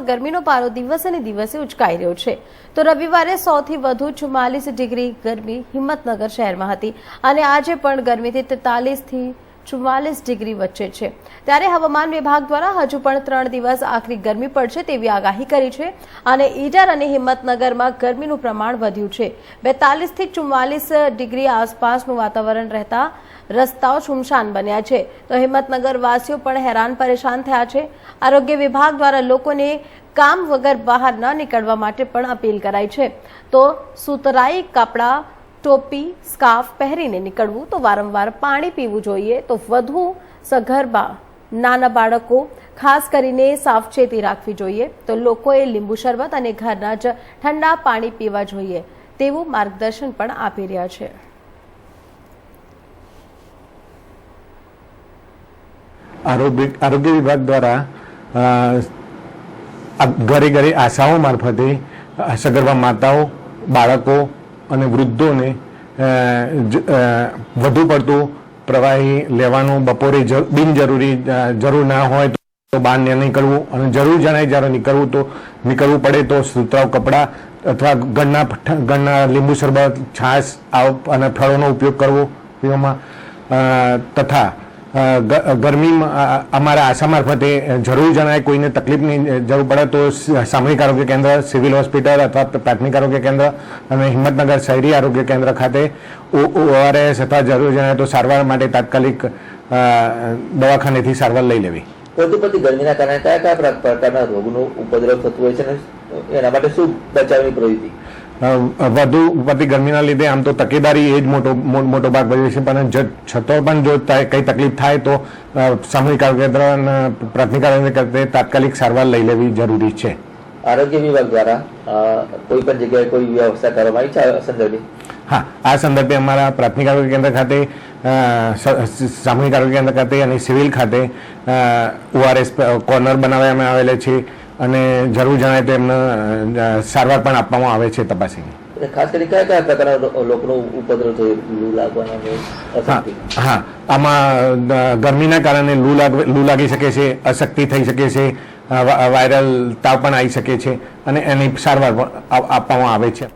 ગરમીનો પારો દિવસે ને દિવસે ઉચકાઈ રહ્યો છે. તો રવિવારે સૌથી વધુ ચુમ્માલીસ ડિગ્રી ગરમી હિંમતનગર શહેરમાં હતી. અને આજે પણ ગરમીથી તેતાલીસથી ચુમ્માલીસ ડિગ્રી વચ્ચે છે. ત્યારે હવામાન વિભાગ દ્વારા હજુ પણ ત્રણ દિવસ આખરી ગરમી પડશે તેવી આગાહી કરી છે અને ઈડર અને હિંમતનગરમાં ગરમીનું પ્રમાણ વધ્યું છે. બેતાલીસથી ચુમ્માલીસ ડિગ્રી આસપાસનું વાતાવરણ રહેતા રસ્તાઓ સુમસાન બન્યા છે. તો હિંમતનગર વાસીઓ પણ હેરાન પરેશાન થયા છે. આરોગ્ય વિભાગ દ્વારા લોકોને કામ વગર બહાર ન નીકળવા માટે પણ અપીલ કરાઈ છે. તો સુતરાઈ કપડાં ટોપી, સ્કાર્ફ પહેરીને નીકળવું તો વારંવાર પાણી પીવું જોઈએ તો વધુ સગર્ભા નાના બાળકો, ખાસ કરીને સાવચેતી રાખવી જોઈએ તો લોકોએ લીંબુ શરબત અને ઘરના જ ઠંડા પાણી પીવા જોઈએ તેવું માર્ગદર્શન પણ આપી રહ્યા છે. આરોગ્ય વિભાગ દ્વારા ઘરે ઘરે આશાઓ મારફતે સગર્ભા માતાઓ, બાળકો અને વૃદ્ધોને વધુ પડતું પ્રવાહી લેવાનું બપોરે બિનજરૂરી જરૂર ના હોય તો બહાર નીકળવું. અને જરૂર જણાય જ્યારે નીકળવું તો નીકળવું પડે તો સુતરાઉ કપડાં અથવા ગણના ગણના લીંબુ શરબત, છાશ, આવ- અને ફળોનો ઉપયોગ કરવો. પીવામાં તથા ગરમીમાં અમારા આશા મારફતે જરૂર જણાય કોઈને તકલીફની જરૂર પડે તો સામૂહિક આરોગ્ય કેન્દ્ર, સિવિલ હોસ્પિટલ અથવા પ્રાથમિક આરોગ્ય કેન્દ્ર અને હિંમતનગર શહેરી આરોગ્ય કેન્દ્ર ખાતે ઓઆરએસ અથવા જરૂર જણાય તો સારવાર માટે તાત્કાલિક દવાખાનેથી સારવાર લઈ લેવી. વધુ ગરમીના કારણે કયા કયા પ્ર- પ્રકારના રોગનો ઉપદ્રવ થતો હોય છે એના માટે શું બચાવની પ્રવૃત્તિ? વધુ પડતી ગરમીના લીધે આમ તો તકેદારી એ જ મોટો મોટો ભાગ ભજવે છે પણ છતાં પણ જો થાય- કંઈ તકલીફ થાય તો સામૂહિક આરોગ્ય કેન્દ્ર અને પ્રાથમિક આરોગ્ય કેન્દ્રે તાત્કાલિક સારવાર લઈ લેવી જરૂરી છે. આરોગ્ય વિભાગ દ્વારા કોઈ પણ જગ્યાએ કોઈ વ્યવસ્થા કરવામાં આવી છે સંદર્ભે? હા આ સંદર્ભે અમારા પ્રાથમિક આરોગ્ય કેન્દ્ર ખાતે સામૂહિક આરોગ્ય કેન્દ્ર ખાતે અને સિવિલ ખાતે ઓઆરએસ કોર્નર બનાવવામાં આવેલા છે. અને જરૂર જણાય તો એમને સારવાર પણ આપવામાં આવે છે તપાસીને. ખાસ કરી કયા કયા પ્રકારના લોકોનો ઉપદ્રવ થયો લૂ લાગવાનો હા આમાં ગરમીના કારણે લૂ લાગ લૂ લાગી શકે છે અશક્તિ થઈ શકે છે વાયરલ તાવ પણ આવી શકે છે અને એની સારવાર પણ આપવામાં આવે છે.